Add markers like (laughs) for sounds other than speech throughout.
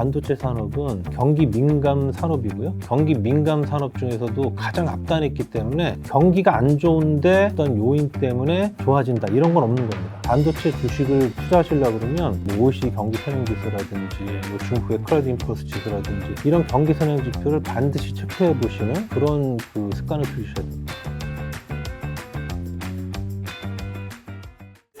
반도체 산업은 경기 민감 산업이고요. 경기 민감 산업 중에서도 가장 앞단했기 때문에 경기가 안 좋은데 어떤 요인 때문에 좋아진다 이런 건 없는 겁니다. 반도체 주식을 투자하시려고 그러면 뭐 OECD 경기 선행 지수라든지 뭐 중국의 클라우드 인플러스 지수라든지 이런 경기 선행 지표를 반드시 체크해 보시는 그런 그 습관을 들이셔야 됩니다.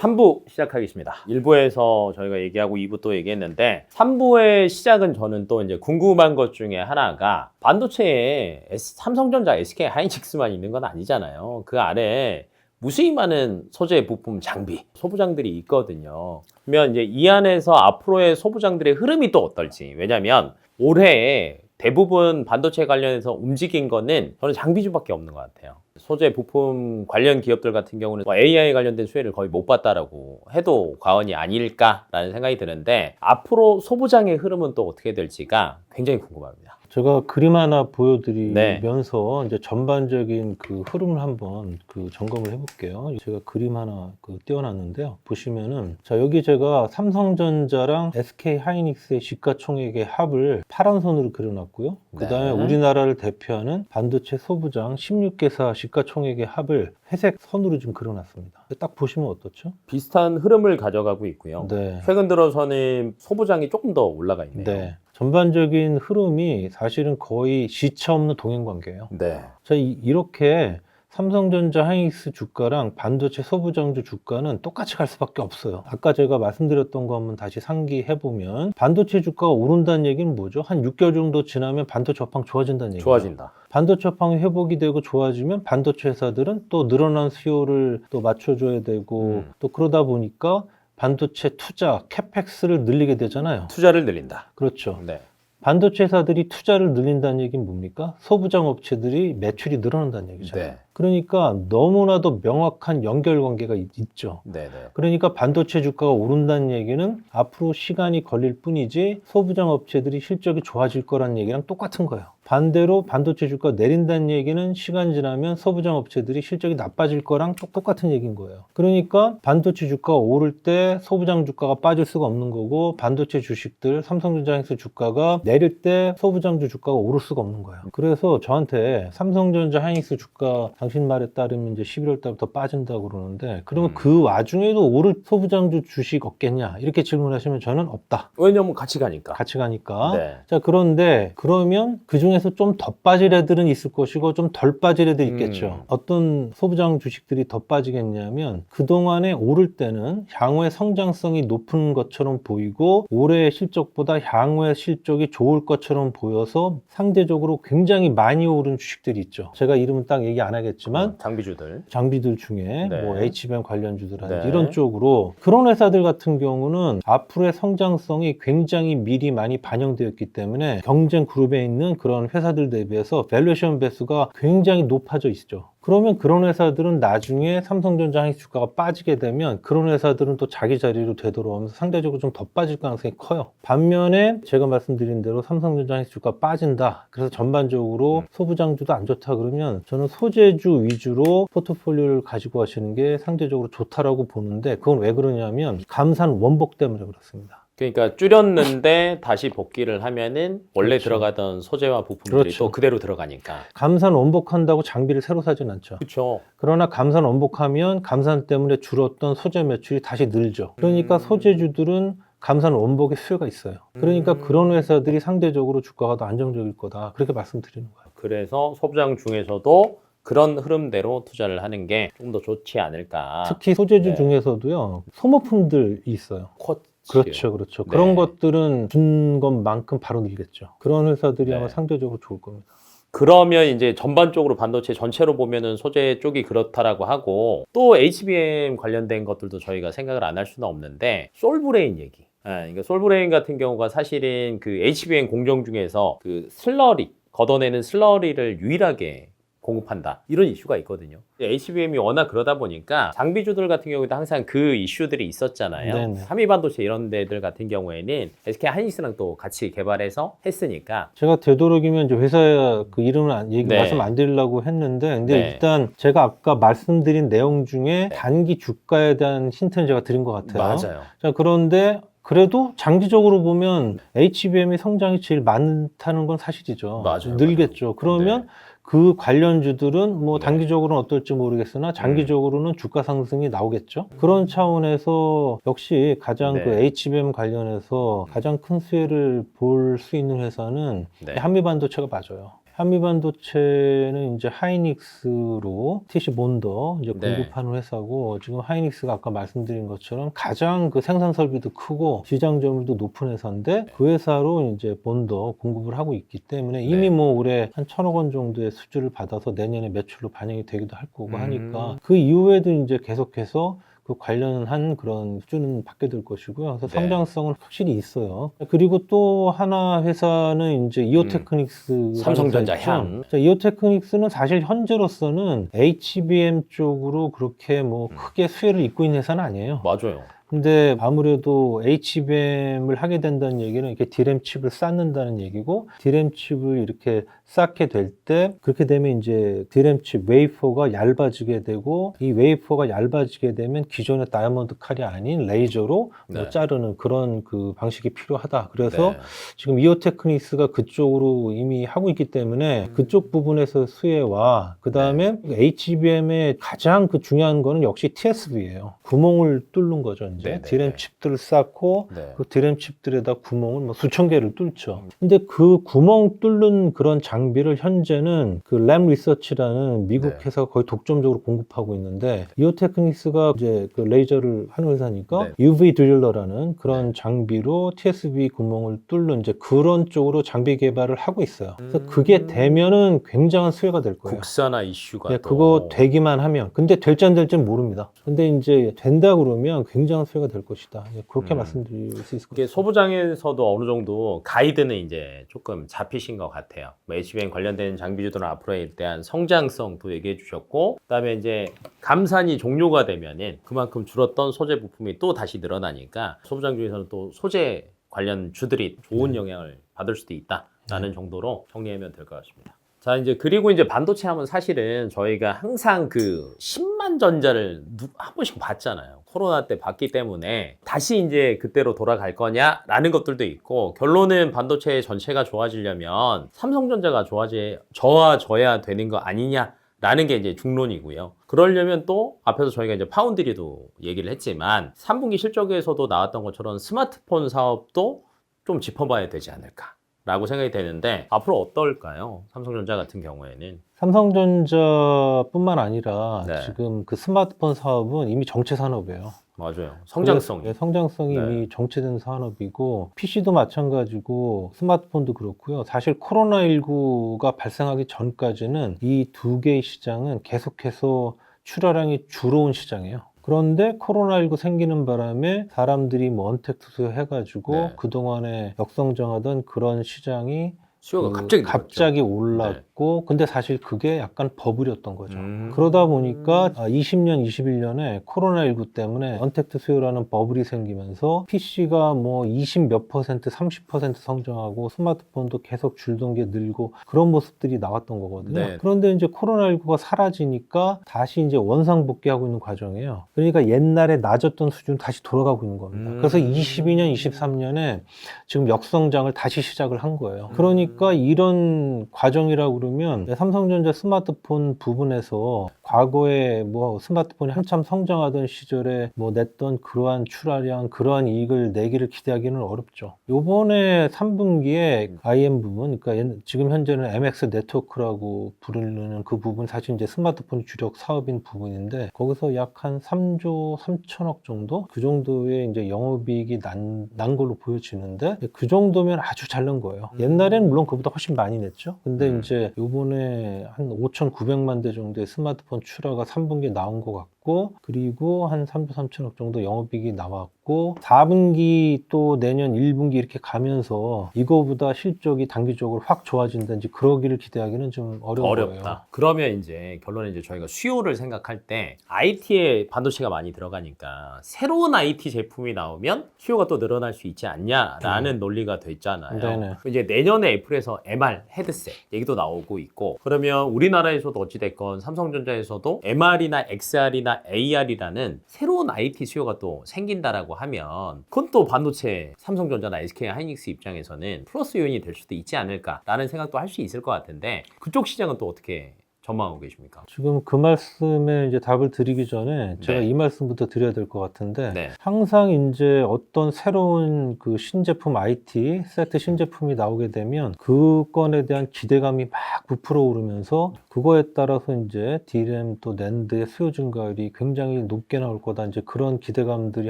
3부 시작하겠습니다. 1부에서 저희가 얘기하고 2부 또 얘기했는데 3부의 시작은 저는 또 이제 궁금한 것 중에 하나가 반도체에 S- 삼성전자, SK 하이닉스만 있는 건 아니잖아요. 그 아래 무수히 많은 소재 부품 장비, 소부장들이 있거든요. 그러면 이제 이 안에서 앞으로의 소부장들의 흐름이 또 어떨지. 왜냐면 올해 대부분 반도체 관련해서 움직인 거는 저는 장비주밖에 없는 것 같아요. 소재 부품 관련 기업들 같은 경우는 뭐 AI 관련된 수혜를 거의 못 봤다라고 해도 과언이 아닐까라는 생각이 드는데 앞으로 소부장의 흐름은 또 어떻게 될지가 굉장히 궁금합니다. 제가 그림 하나 보여드리면서 이제 전반적인 그 흐름을 한번 그 점검을 해볼게요. 제가 그림 하나 그 띄워놨는데요. 보시면은 자 여기 제가 삼성전자랑 SK 하이닉스의 시가총액의 합을 파란 선으로 그려놨고요. 그 다음에 네. 우리나라를 대표하는 반도체 소부장 16개사 시가총액의 합을 회색 선으로 좀 그려놨습니다. 딱 보시면 어떻죠? 비슷한 흐름을 가져가고 있고요. 네. 최근 들어서는 소부장이 조금 더 올라가 있네요. 네. 전반적인 흐름이 사실은 거의 시차 없는 동행 관계예요. 네. 자, 이- 이렇게 삼성전자 하이닉스 주가랑 반도체 소부장주 주가는 똑같이 갈 수밖에 없어요. 아까 제가 말씀드렸던 거 한번 다시 상기해 보면 반도체 주가가 오른다는 얘기는 뭐죠? 한 6개월 정도 지나면 반도체 업황 좋아진다는 얘기죠. 좋아진다. 반도체 업황이 회복이 되고 좋아지면 반도체 회사들은 또 늘어난 수요를 또 맞춰줘야 되고 음. 또 그러다 보니까 반도체 투자 캐펙스를 늘리게 되잖아요. 투자를 늘린다. 그렇죠. 네. 반도체 회사들이 투자를 늘린다는 얘기는 뭡니까? 소부장 업체들이 매출이 늘어난다는 얘기잖아요. 네. 그러니까 너무나도 명확한 연결 관계가 있- 있죠. 네. 네. 그러니까 반도체 주가가 오른다는 얘기는 앞으로 시간이 걸릴 뿐이지 소부장 업체들이 실적이 좋아질 거라는 얘기랑 똑같은 거예요. 반대로 반도체 주가 내린다는 얘기는 시간 지나면 소부장 업체들이 실적이 나빠질 거랑 똑- 똑같은 얘기인 거예요. 그러니까 반도체 주가가 오를 때 소부장 주가가 빠질 수가 없는 거고 반도체 주식들 삼성전자 행스 주가가 내릴 때 소부장주 주가가 오를 수가 없는 거예요. 그래서 저한테 삼성전자 하이닉스 주가 당신 말에 따르면 이제 11월 달부터 빠진다고 그러는데 그러면 음. 그 와중에도 오를 소부장주 주식 없겠냐 이렇게 질문하시면 저는 없다. 왜냐면 같이 가니까. 같이 가니까. 네. 자 그런데 그러면 그 중에 서 좀 더 빠질 애들은 있을 것이고 좀 덜 빠질 애들 있겠죠. 음. 어떤 소부장 주식들이 더 빠지겠냐면 그 동안에 오를 때는 향후의 성장성이 높은 것처럼 보이고 올해의 실적보다 향후의 실적이 좋을 것처럼 보여서 상대적으로 굉장히 많이 오른 주식들이 있죠. 제가 이름은 딱 얘기 안 하겠지만 어, 장비주들. 장비들 중에 네. 뭐 HBM 관련주들하든지 네. 이런 쪽으로 그런 회사들 같은 경우는 앞으로의 성장성이 굉장히 미리 많이 반영되었기 때문에 경쟁 그룹에 있는 그런 회사들 대비해서 밸류에이션 배수가 굉장히 높아져 있죠. 그러면 그런 회사들은 나중에 삼성전자 하이닉스 주가가 빠지게 되면 그런 회사들은 또 자기 자리로 되돌아오면서 상대적으로 좀 더 빠질 가능성이 커요. 반면에 제가 말씀드린 대로 삼성전자 하이닉스 주가 빠진다. 그래서 전반적으로 음. 소부장주도 안 좋다 그러면 저는 소재주 위주로 포트폴리오를 가지고 하시는 게 상대적으로 좋다라고 보는데 그건 왜 그러냐면 감산 원복 때문에 그렇습니다. 그러니까 줄였는데 (laughs) 다시 복귀를 하면은 원래 그렇죠. 들어가던 소재와 부품들이 그렇죠. 또 그대로 들어가니까. 감산 원복한다고 장비를 새로 사진 않죠. 그렇죠. 그러나 감산 원복하면 감산 때문에 줄었던 소재 매출이 다시 늘죠. 그러니까 음. 소재주들은 감산 원복의 수요가 있어요. 그러니까 음. 그런 회사들이 상대적으로 주가가 더 안정적일 거다. 그렇게 말씀드리는 거예요. 그래서 소부장 중에서도 그런 흐름대로 투자를 하는 게좀더 좋지 않을까. 특히 소재주 네. 중에서도요. 소모품들이 있어요. 쿼츠. 그렇죠, 그렇죠. 네. 그런 것들은 준 것만큼 바로 늘겠죠. 그런 회사들이 네. 아마 상대적으로 좋을 겁니다. 그러면 이제 전반적으로 반도체 전체로 보면은 소재 쪽이 그렇다라고 하고 또 HBM 관련된 것들도 저희가 생각을 안 할 수는 없는데 솔브레인 얘기. 아, 그러니까 솔브레인 같은 경우가 사실은 그 HBM 공정 중에서 그 슬러리 걷어내는 슬러리를 유일하게 공급한다 이런 이슈가 있거든요. HBM이 워낙 그러다 보니까 장비주들 같은 경우도 항상 그 이슈들이 있었잖아요. 네네. 삼위 반도체 이런 데들 같은 경우에는 SK 하이닉스랑 또 같이 개발해서 했으니까 제가 되도록이면 이제 회사 그 이름을 안, 얘기 네. 말씀 안 드리려고 했는데, 근데 네. 일단 제가 아까 말씀드린 내용 중에 네. 단기 주가에 대한 힌트는 제가 드린 것 같아요. 맞아요. 자, 그런데 그래도 장기적으로 보면 HBM의 성장이 제일 많다는 건 사실이죠. 맞아요, 늘겠죠. 그러면 네. 그 관련주들은 뭐 네. 단기적으로는 어떨지 모르겠으나 장기적으로는 주가 상승이 나오겠죠. 그런 차원에서 역시 가장 네. 그 HBM 관련해서 가장 큰 수혜를 볼 수 있는 회사는 네. 한미반도체가 맞아요. 한미반도체는 이제 하이닉스로 TC 몬더 이제 네. 공급하는 회사고 지금 하이닉스가 아까 말씀드린 것처럼 가장 그 생산 설비도 크고 시장 점유율도 높은 회사인데 그 회사로 이제 몬더 공급을 하고 있기 때문에 이미 네. 뭐 올해 한 천억 원 정도의 수주를 받아서 내년에 매출로 반영이 되기도 할 거고 음. 하니까 그 이후에도 이제 계속해서 그 관련한 그런 수주는 받게 될 것이고요. 그래서 네. 성장성은 확실히 있어요. 그리고 또 하나 회사는 이제 이오테크닉스 음. 삼성전자 향. 이오테크닉스는 사실 현재로서는 HBM 쪽으로 그렇게 뭐 음. 크게 수혜를 입고 있는 회사는 아니에요. 맞아요. 근데 아무래도 HBM을 하게 된다는 얘기는 이렇게 디램 칩을 쌓는다는 얘기고 디램 칩을 이렇게 쌓게 될 때 그렇게 되면 이제 디램 칩 웨이퍼가 얇아지게 되고 이 웨이퍼가 얇아지게 되면 기존의 다이아몬드 칼이 아닌 레이저로 뭐 네. 자르는 그런 그 방식이 필요하다. 그래서 네. 지금 이오테크닉스가 그쪽으로 이미 하고 있기 때문에 음. 그쪽 부분에서 수혜와 그 다음에 HBM의 가장 그 중요한 거는 역시 TSV예요. 구멍을 뚫는 거죠. 네네네. 디램 칩들을 쌓고 네. 그 디램 칩들에다 구멍을 뭐 수천 개를 뚫죠. 근데 그 구멍 뚫는 그런 장비를 현재는 그 램 리서치라는 미국 네. 회사가 거의 독점적으로 공급하고 있는데 이오테크닉스가 이제 그 레이저를 하는 회사니까 네. UV 드릴러라는 그런 장비로 TSV 구멍을 뚫는 이제 그런 쪽으로 장비 개발을 하고 있어요. 그래서 음. 그게 되면은 굉장한 수혜가 될 거예요. 국산화 이슈가 네, 또 그거 되기만 하면. 근데 될지 안 될지는 모릅니다. 근데 이제 된다 그러면 굉장한 수혜가 될 것이다. 예, 그렇게 음. 말씀드릴 수 있을 것 같아요. 소부장에서도 어느 정도 가이드는 이제 조금 잡히신 것 같아요. 뭐 HBM 관련된 장비주들은 앞으로에 대한 성장성도 얘기해 주셨고, 그다음에 이제 감산이 종료가 되면은 그만큼 줄었던 소재 부품이 또 다시 늘어나니까 소부장 중에서는 또 소재 관련 주들이 좋은 영향을 받을 수도 있다라는 정도로 정리하면 될 것 같습니다. 자 이제 그리고 이제 반도체 하면 사실은 저희가 항상 그 10만 전자를 누- 한 번씩 봤잖아요. 코로나 때 봤기 때문에 다시 이제 그때로 돌아갈 거냐라는 것들도 있고 결론은 반도체 전체가 좋아지려면 삼성전자가 좋아지 좋아져야 되는 거 아니냐 라는 게 이제 중론이고요. 그러려면 또 앞에서 저희가 이제 파운드리도 얘기를 했지만 3분기 실적에서도 나왔던 것처럼 스마트폰 사업도 좀 짚어봐야 되지 않을까. 라고 생각이 되는데 앞으로 어떨까요? 삼성전자 같은 경우에는 삼성전자뿐만 아니라 네. 지금 그 스마트폰 사업은 이미 정체 산업이에요. 맞아요. 성장성이 네, 성장성이 네. 이미 정체된 산업이고 PC도 마찬가지고 스마트폰도 그렇고요. 사실 코로나19가 발생하기 전까지는 이 두 개의 시장은 계속해서 출하량이 줄어온 시장이에요. 그런데 코로나19 생기는 바람에 사람들이 뭐 언택 투수 해가지고 네. 그동안에 역성장하던 그런 시장이 수요가 그 갑자기 늘었죠. 갑자기 올랐고 근데 사실 그게 약간 버블이었던 거죠. 음. 그러다 보니까 20년, 21년에 코로나19 때문에 언택트 수요라는 버블이 생기면서 PC가 뭐 20 몇 퍼센트, 30% 성장하고 스마트폰도 계속 줄던 게 늘고 그런 모습들이 나왔던 거거든요. 네. 그런데 이제 코로나19가 사라지니까 다시 이제 원상복귀하고 있는 과정이에요. 그러니까 옛날에 낮았던 수준 다시 돌아가고 있는 겁니다. 음. 그래서 22년, 23년에 지금 역성장을 다시 시작을 한 거예요. 음. 그러니까 이런 과정이라고 그러면 삼성전자 스마트폰 부분에서 과거에 뭐 스마트폰이 한참 성장하던 시절에 뭐 냈던 그러한 출하량, 그러한 이익을 내기를 기대하기는 어렵죠. 요번에 3분기에 IM 부분, 그러니까 옛- 지금 현재는 MX 네트워크라고 부르는 그 부분 사실 이제 스마트폰 주력 사업인 부분인데 거기서 약 한 3조 3천억 정도 그 정도의 이제 영업이익이 난, 난 걸로 보여지는데 그 정도면 아주 잘난 거예요. 음. 옛날에는 물론 그보다 훨씬 많이 냈죠. 근데 음. 이제 요번에 한 5,900만 대 정도의 스마트폰 출하가 3분기에 나온 것 같고 그리고 한 3조 3천억 정도 영업이익이 나왔고 4분기 또 내년 1분기 이렇게 가면서 이거보다 실적이 단기적으로 확 좋아진다든지 그러기를 기대하기는 좀 어려운 어렵다. 거예요. 그러면 이제 결론은 이제 저희가 수요를 생각할 때 IT에 반도체가 많이 들어가니까 새로운 IT 제품이 나오면 수요가 또 늘어날 수 있지 않냐라는 논리가 됐잖아요. 네네. 이제 내년에 애플에서 MR 헤드셋 얘기도 나오고 있고 그러면 우리나라에서도 어찌 됐건 삼성전자에서도 MR이나 XR이나 VR이나 AR이라는 새로운 IT 수요가 또 생긴다라고 하면 그건 또 반도체 삼성전자나 SK 하이닉스 입장에서는 플러스 요인이 될 수도 있지 않을까라는 생각도 할 수 있을 것 같은데 그쪽 시장은 또 어떻게 전망하고 계십니까? 지금 그 말씀에 이제 답을 드리기 전에 제가 네. 이 말씀부터 드려야 될 것 같은데 네. 항상 이제 어떤 새로운 그 신제품 IT 세트 신제품이 나오게 되면 그 건에 대한 기대감이 막 부풀어 오르면서 그거에 따라서 이제 D램 또 낸드의 수요 증가율이 굉장히 높게 나올 거다 이제 그런 기대감들이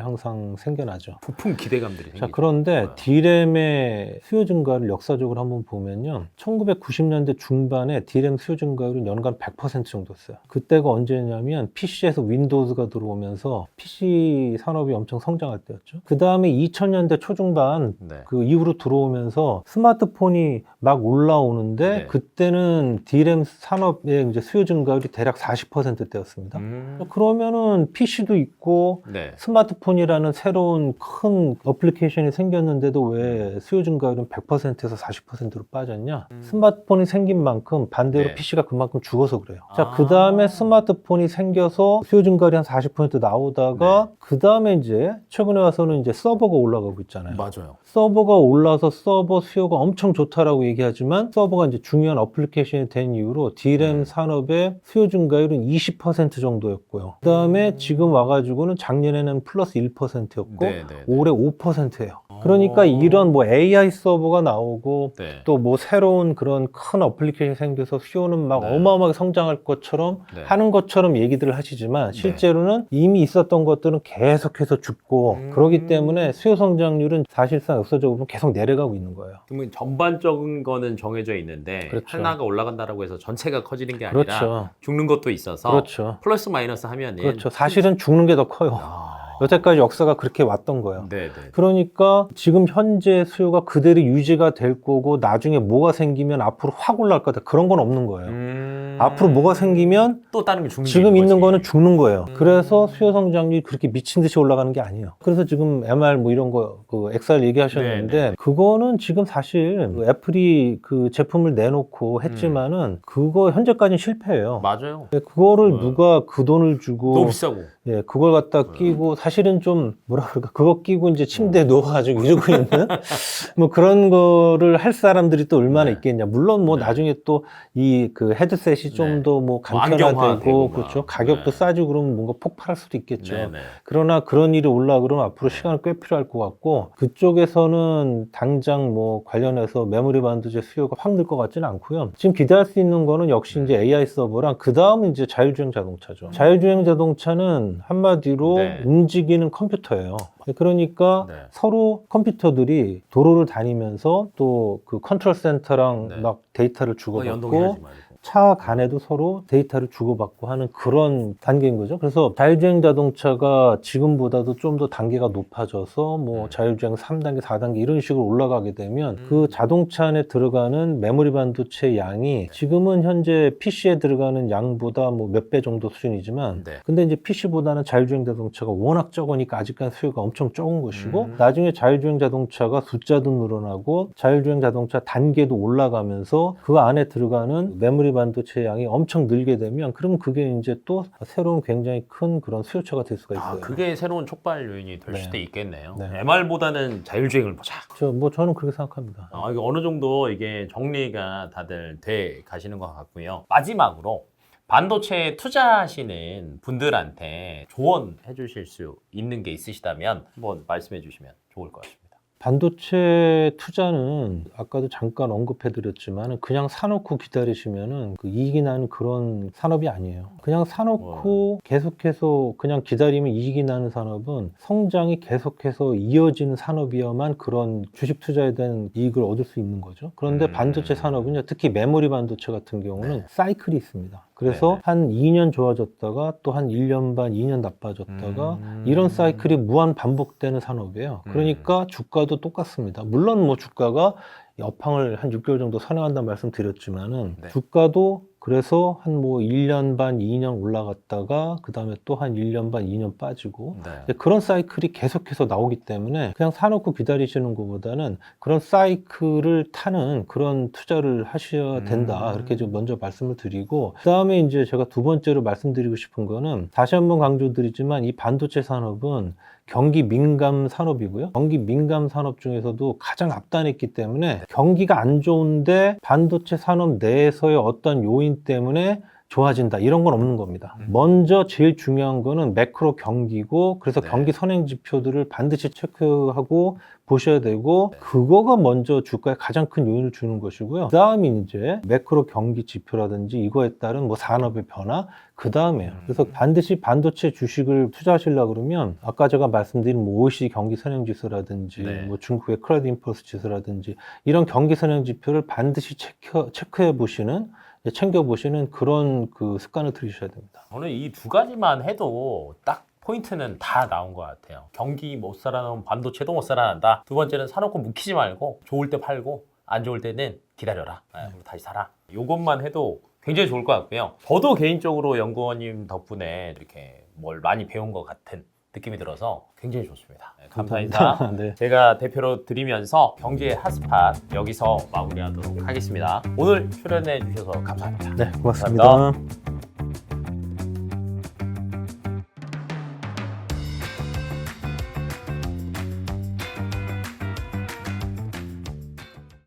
항상 생겨나죠. 부품 기대감들이 자. 그런데 네. D램의 수요 증가를 역사적으로 한번 보면요. 1990년대 중반에 D램 수요 증가율은 연간 100% 정도였어요. 그때가 언제냐면 PC에서 윈도우즈가 들어오면서 PC 산업이 엄청 성장할 때였죠. 그 다음에 2000년대 초중반 네. 그 이후로 들어오면서 스마트폰이 막 올라오는데 네. 그때는 D램 산업의 이제 수요 증가율이 대략 40%대였습니다. 음. 그러면은 PC도 있고 네. 스마트폰이라는 새로운 큰 어플리케이션이 생겼는데도 왜 수요 증가율은 100%에서 40%로 빠졌냐? 음. 스마트폰이 생긴 만큼 반대로 네. PC가 그만큼 죽어서 그래요. 자, 아. 그 다음에 스마트폰이 생겨서 수요 증가율이 한 40% 나오다가 네. 그 다음에 이제 최근에 와서는 이제 서버가 올라가고 있잖아요. 맞아요. 서버가 올라서 서버 수요가 엄청 좋다라고 얘기하지만 서버가 이제 중요한 어플리케이션이 된 이후로 D램 음. 산업의 수요 증가율은 20% 정도였고요. 그 다음에 음. 지금 와가지고는 작년에는 플러스 1%였고 네, 네, 네. 올해 5%예요. 그러니까 어. 이런 뭐 AI 서버가 나오고 네. 또 뭐 새로운 그런 큰 어플리케이션이 생겨서 수요는 막 네. 어마어마하게 성장할 것처럼 네. 하는 것처럼 얘기들을 하시지만 네. 실제로는 이미 있었던 것들은 계속해서 죽고 음. 그러기 때문에 수요 성장률은 사실상 역사적으로 보면 계속 내려가고 있는 거예요. 그러면 전반적인 거는 정해져 있는데 그렇죠. 하나가 올라간다라고 해서 전체가 커지는 게 아니라 그렇죠. 죽는 것도 있어서 그렇죠. 플러스 마이너스 하면은 그렇죠. 사실은 죽는 게 더 커요. 아. 여태까지 역사가 그렇게 왔던 거예요. 네, 네. 그러니까 지금 현재 수요가 그대로 유지가 될 거고 나중에 뭐가 생기면 앞으로 확 올라갈 거다. 그런 건 없는 거예요. 음. 앞으로 뭐가 생기면 또 다른 게 죽는 게 지금 있는 거지. 거는 죽는 거예요. 음. 그래서 수요 성장률이 그렇게 미친 듯이 올라가는 게 아니에요. 그래서 지금 MR 뭐 이런 거, 그 XR 얘기하셨는데 네, 네. 그거는 지금 사실 그 애플이 그 제품을 내놓고 했지만은 그거 현재까지는 실패예요. 맞아요. 그거를 네. 누가 그 돈을 주고 너무 비싸고. 예, 그걸 갖다 네. 끼고 사실은 좀 뭐라 그럴까 그거 끼고 이제 침대에 누워가지고 이러고 있는 (laughs) 뭐 그런 거를 할 사람들이 또 얼마나 네. 있겠냐. 물론 뭐 네. 나중에 또 이 그 헤드셋이 좀 네. 더뭐 간편화되고 막. 그렇죠. 가격도 네. 싸지고 그러면 뭔가 폭발할 수도 있겠죠. 네, 네. 그러나 그런 일이 올라 그러면 앞으로 네. 시간이 꽤 필요할 것 같고 그쪽에서는 당장 뭐 관련해서 메모리 반도체 수요가 확 늘 것 같지는 않고요. 지금 기대할 수 있는 거는 역시 이제 AI 서버랑 그 다음은 이제 자율주행 자동차죠. 자율주행 자동차는 한마디로 네. 움직이는 컴퓨터예요. 그러니까 네. 서로 컴퓨터들이 도로를 다니면서 또 그 컨트롤 센터랑 네. 막 데이터를 연동해야지 주고받고. 차 간에도 서로 데이터를 주고받고 하는 그런 단계인 거죠. 그래서 자율주행 자동차가 지금보다도 좀 더 단계가 높아져서 뭐 음. 자율주행 3단계, 4단계 이런 식으로 올라가게 되면 음. 그 자동차 안에 들어가는 메모리 반도체 양이 지금은 현재 PC에 들어가는 양보다 뭐 몇 배 정도 수준이지만 네. 근데 이제 PC보다는 자율주행 자동차가 워낙 적으니까 아직까지 수요가 엄청 적은 것이고 음. 나중에 자율주행 자동차가 숫자도 늘어나고 자율주행 자동차 단계도 올라가면서 그 안에 들어가는 메모리 반도체 양이 엄청 늘게 되면 그러면 그게 이제 또 새로운 굉장히 큰 그런 수요처가 될 수가 있어요. 아, 그게 새로운 촉발 요인이 될 네. 수도 있겠네요. 네. MR보다는 자율주행을 보자. 저, 뭐 저는 그렇게 생각합니다. 아, 이거 어느 정도 이게 정리가 다들 돼 가시는 것 같고요. 마지막으로 반도체에 투자하시는 분들한테 조언해 주실 수 있는 게 있으시다면 한번 말씀해 주시면 좋을 것 같습니다. 반도체 투자는 아까도 잠깐 언급해 드렸지만 그냥 사놓고 기다리시면은 그 이익이 나는 그런 산업이 아니에요. 그냥 사놓고 계속해서 그냥 기다리면 이익이 나는 산업은 성장이 계속해서 이어지는 산업이어만 그런 주식 투자에 대한 이익을 얻을 수 있는 거죠. 그런데 음. 반도체 산업은요, 특히 메모리 반도체 같은 경우는 네. 사이클이 있습니다. 그래서 네네. 한 2년 좋아졌다가 또 한 1년 반, 2년 나빠졌다가 음. 이런 사이클이 무한 반복되는 산업이에요. 음. 그러니까 주가도 똑같습니다. 물론 뭐 주가가 여팡을 한 6개월 정도 선행한다는 말씀 드렸지만은 네. 주가도 그래서 한 뭐 1년 반, 2년 올라갔다가 그 다음에 또 한 1년 반, 2년 빠지고 네. 그런 사이클이 계속해서 나오기 때문에 그냥 사놓고 기다리시는 것보다는 그런 사이클을 타는 그런 투자를 하셔야 된다. 음. 이렇게 좀 먼저 말씀을 드리고 그 다음에 이제 제가 두 번째로 말씀드리고 싶은 거는 다시 한번 강조드리지만 이 반도체 산업은 경기 민감 산업이고요. 경기 민감 산업 중에서도 가장 앞단했기 때문에 경기가 안 좋은데 반도체 산업 내에서의 어떤 요인 때문에 좋아진다 이런 건 없는 겁니다. 음. 먼저 제일 중요한 거는 매크로 경기고 그래서 네. 경기 선행 지표들을 반드시 체크하고 보셔야 되고 네. 그거가 먼저 주가에 가장 큰 요인을 주는 것이고요. 그다음이 이제 매크로 경기 지표라든지 이거에 따른 뭐 산업의 변화 그 다음에요. 음. 그래서 반드시 반도체 주식을 투자하시려고 그러면 아까 제가 말씀드린 뭐 OECD 경기 선행 지수라든지 네. 뭐 중국의 크레딧 임펄스 지수라든지 이런 경기 선행 지표를 반드시 체크, 체크해 보시는 챙겨 보시는 그런 그 습관을 들이셔야 됩니다. 저는 이 두 가지만 해도 딱 포인트는 다 나온 것 같아요. 경기 못 살아나면 반도체도 못 살아난다. 두 번째는 사놓고 묵히지 말고 좋을 때 팔고 안 좋을 때는 기다려라. 아, 다시 사라. 요것만 해도 굉장히 좋을 것 같고요. 저도 개인적으로 연구원님 덕분에 이렇게 뭘 많이 배운 것 같은 느낌이 들어서 굉장히 좋습니다. 네, 감사 인사. (laughs) 네. 제가 대표로 드리면서 경제 핫스팟 여기서 마무리하도록 하겠습니다. 오늘 출연해 주셔서 감사합니다. 네, 고맙습니다. 감사합니다.